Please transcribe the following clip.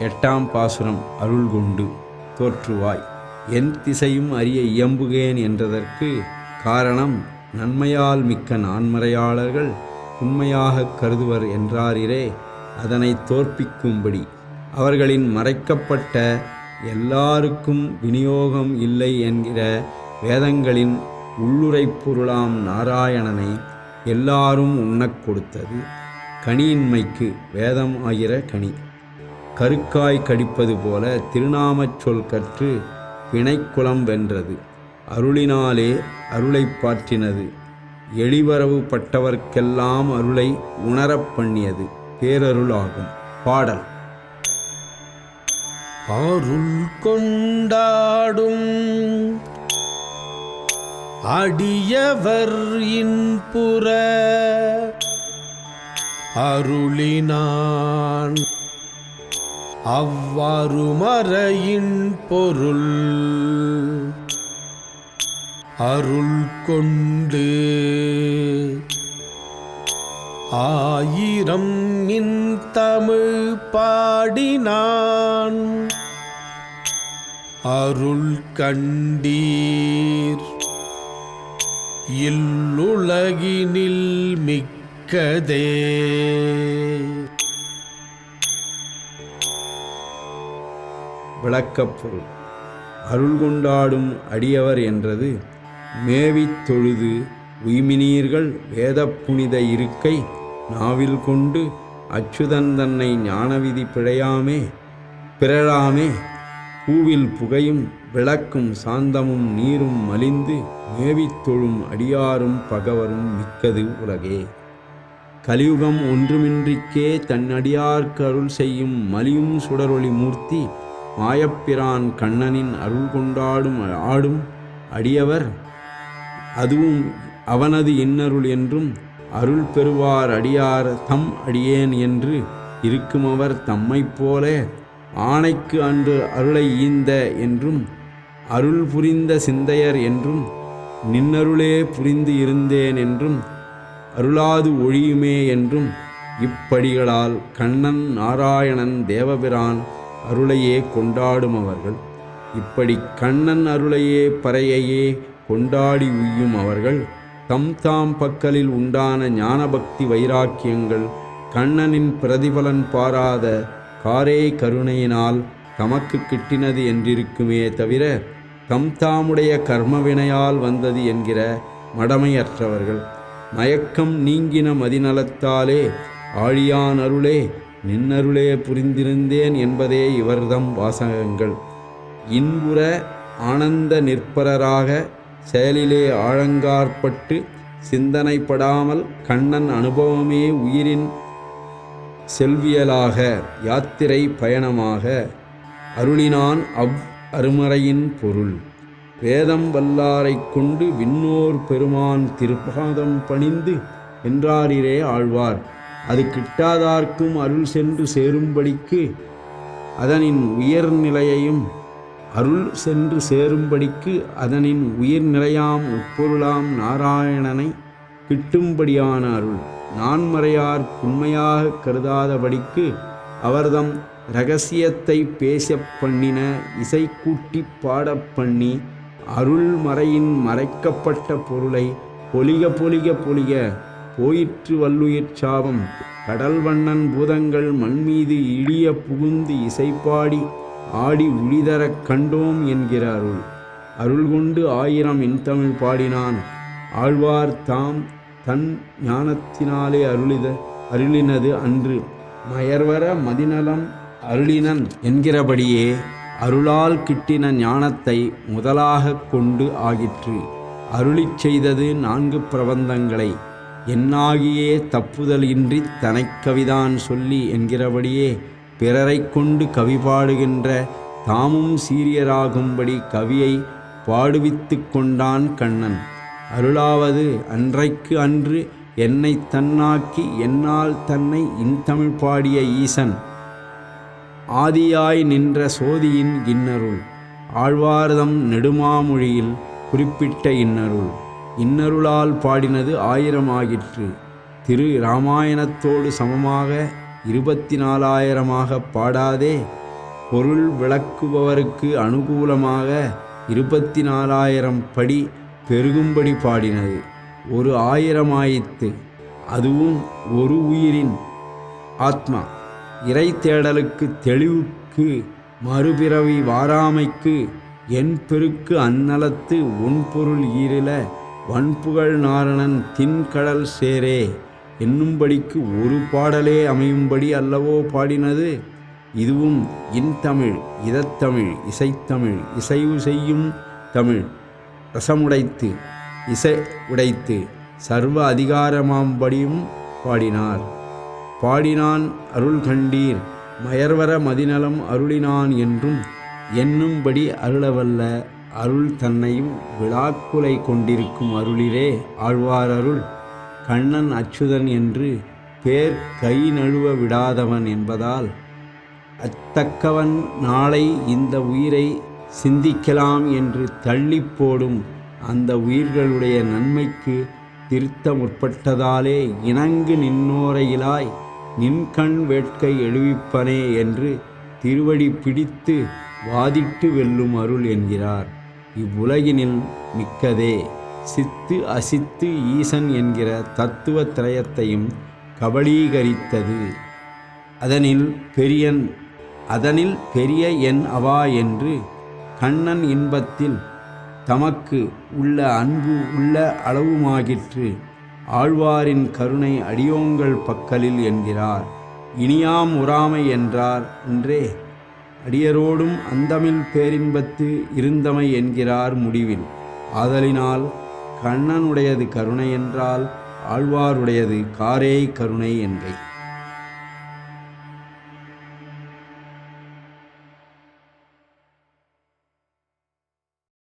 எட்டாம் பாசுரம் அருள் கொண்டு தோற்றுவாய். என் திசையும் அறிய இயம்புகேன் என்றதற்கு காரணம் நன்மையால் மிக்க நான்மறையாளர்கள் உண்மையாகக் கருதுவர் என்றாரிரே அதனை தோற்பிக்கும்படி. அவர்களின் மறைக்கப்பட்ட எல்லாருக்கும் விநியோகம் இல்லை என்கிற வேதங்களின் உள்ளுரை பொருளாம் நாராயணனை எல்லாரும் உண்ணக் கொடுத்தது. கனியின்மைக்கு வேதம் ஆகிற கனி. கருக்காய் கடிப்பது போல திருநாமச் சொல் கற்று வினைக்குளம் வென்றது. அருளினாலே அருளைப் பாற்றினது. எளிவரவு பட்டவர்க்கெல்லாம் அருளை உணரப் பண்ணியது. பேரருளாகும் பாடல். அருள் கொண்டாடும் அடியவர் இன்புற அருளினான் அவ்வாறு மறையின் பொருள். அருள் கொண்டு ஆயிரம் மின் தமிழ் பாடினான். அருள் கண்டீர். இல்லுலகினில் மிக்கதே. விளக்கப்பொருள் அருள் கொண்டாடும் அடியவர் என்றது மேவித் தொழுது உய்மினீர்கள் வேத புனித இருக்கை நாவில் கொண்டு அச்சுதன் தன்னை ஞானவிதி பிழையாமே பிறழாமே. பூவில் புகையும் விளக்கும் சாந்தமும் நீரும் மலிந்து மேவித் தொழும் அடியாரும் பகவரும் மிக்கது உலகே. கலியுகம் ஒன்றுமின்றிக்கே தன்னடியார்க்கு அருள் செய்யும் மலியும் சுடரொளி மூர்த்தி மாயப்பிரான் கண்ணனின் அருள் கொண்டாடும் ஆடும் அடியவர். அதுவும் அவனது இன்னருள் என்றும் அருள் பெறுவார் அடியார் தம் அடியேன் என்று இருக்குமவர் தம்மைப் போல. ஆணைக்கு அன்று அருளை ஈந்த என்றும் அருள் புரிந்த சிந்தையர் என்றும் நின்னருளே புரிந்து இருந்தேன் என்றும் அருளாது ஒழியுமே என்றும் இப்படிகளால் கண்ணன் நாராயணன் தேவபிரான் அருளையே கொண்டாடும் அவர்கள் இப்படி கண்ணன் அருளையே பறையையே கொண்டாடி உய்யும் அவர்கள். தம் தாம் பக்கலில் உண்டான ஞானபக்தி வைராக்கியங்கள் கண்ணனின் பிரதிபலன் பாராத காரே கருணையினால் தமக்கு கிட்டினது என்றிருக்குமே தவிர தம் தாமுடைய கர்மவினையால் வந்தது என்கிற மடமையற்றவர்கள். மயக்கம் நீங்கின மதிநலத்தாலே ஆழியான் அருளே நின்னருளே புரிந்திருந்தேன் என்பதே இவர்தம் வாசகங்கள். இன்புற ஆனந்த நிற்பரராக செயலிலே ஆழங்காற்பட்டு சிந்தனைப்படாமல் கண்ணன் அனுபவமே உயிரின் செல்வியலாக யாத்திரை பயணமாக அருளினான் அவ் அருமறையின் பொருள். வேதம் வல்லாரைக் கொண்டு விண்ணோர் பெருமான் திருப்பாதம் பணிந்து என்றாரிரே ஆழ்வார். அது கிட்டாதார்க்கும் அருள் சென்று சேரும்படிக்கு அதனின் உயர்நிலையையும் அருள் சென்று சேரும்படிக்கு அதனின் உயிர்நிலையாம் உட்பொருளாம் நாராயணனை கிட்டும்படியான அருள் நான்மறையார் உண்மையாக கருதாதபடிக்கு அவர்தம் இரகசியத்தை பேசப் பண்ணின இசை கூட்டிப் பாடப் பண்ணி அருள்மறையின் மறைக்கப்பட்ட பொருளை பொலிக பொலிக பொலிக போயிற்று வல்லுயிர் சாபம். கடல் வண்ணன் பூதங்கள் மண்மீது இழிய புகுந்து இசைப்பாடி ஆடி உளிதரக் கண்டோம் என்கிற அருள் அருள் கொண்டு ஆயிரம் இன்தமிழ் பாடினான். ஆழ்வார் தாம் தன் ஞானத்தினாலே அருளித அருளினது அன்று. மயர்வர மதிநலம் அருளினன் என்கிறபடியே அருளால் கிட்டின ஞானத்தை முதலாகக் கொண்டு ஆகிற்று. அருளிச் செய்தது நான்கு பிரபந்தங்களை. என்னாகியே தப்புதல் இன்றி தனைக்கவிதான் சொல்லி என்கிறபடியே பிறரைக் கொண்டு கவி பாடுகின்ற தாமும் சீரியராகும்படி கவியை பாடுவித்து கொண்டான் கண்ணன். அருளாவது அன்றைக்கு அன்று என்னை தன்னாக்கி என்னால் தன்னை இன்தமிழ் பாடிய ஈசன். ஆதியாய் நின்ற சோதியின் இன்னருள். ஆழ்வார்தம் நெடுமாமொழியில் குறிப்பிட்ட இன்னருள். இன்னருளால் பாடினது ஆயிரம் ஆகிற்று திரு இராமாயணத்தோடு சமமாக இருபத்தி நாலாயிரமாக பாடாதே. பொருள் விளக்குபவருக்கு அனுகூலமாக இருபத்தி நாலாயிரம் படி பெருகும்படி பாடினது. ஒரு ஆயிரமாயித்து அதுவும் ஒரு உயிரின் ஆத்மா. இறை தேடலுக்கு தெளிவுக்கு மறுபிறவி வாராமைக்கு என் பெருக்கு அந்நலத்து உன்பொருள் ஈரில வன்புகழ் நாரணன் தின்கடல் சேரே. என்னும்படிக்கு ஒரு பாடலே அமையும்படி அல்லவோ பாடினது? இதுவும் இன்தமிழ் இதத்தமிழ் இசைத்தமிழ் இசைவு செய்யும் தமிழ். ரசமுடைத்து இசை உடைத்து சர்வ அதிகாரமாம்படியும் பாடினார். பாடினான் அருள் கண்டீர் மயர்வர மதிநலம் அருளினான் என்றும் என்னும்படி அருளவல்ல. அருள் தன்னையும் விழாக்குலை கொண்டிருக்கும் அருளிலே ஆழ்வார் அருள் கண்ணன் அச்சுதன் என்று பேர் கை நழுவ விடாதவன் என்பதால் அத்தக்கவன் நாளை இந்த உயிரை சிந்திக்கலாம் என்று தள்ளி போடும் அந்த உயிர்களுடைய நன்மைக்கு திருத்த முற்பட்டதாலே இணங்கு நின்னோரையிலாய் நின்கண் வேட்கை எழுவிப்பனே என்று திருவடி பிடித்து வாதிட்டு வெல்லும் அருள் என்கிறார். இவ்வுலகினில் மிக்கதே. சித்து அசித்து ஈசன் என்கிற தத்துவ திரயத்தையும் கபலீகரித்தது அதனில் பெரியன் அதனில் பெரிய என் அவா என்று கண்ணன் இன்பத்தில் தமக்கு உள்ள அன்பு உள்ள அளவுமாகிற்று. ஆழ்வாரின் கருணை அடியோங்கள் பக்கலில் என்கிறார். இனியாம் உறாமை என்றார். என்றே அடியரோடும் அந்தமில் பேரின்பத்து இருந்தமை என்கிறார் முடிவில். ஆதலினால் கண்ணனுடையது கருணை என்றால் ஆழ்வாருடையது காரே கருணை என்பை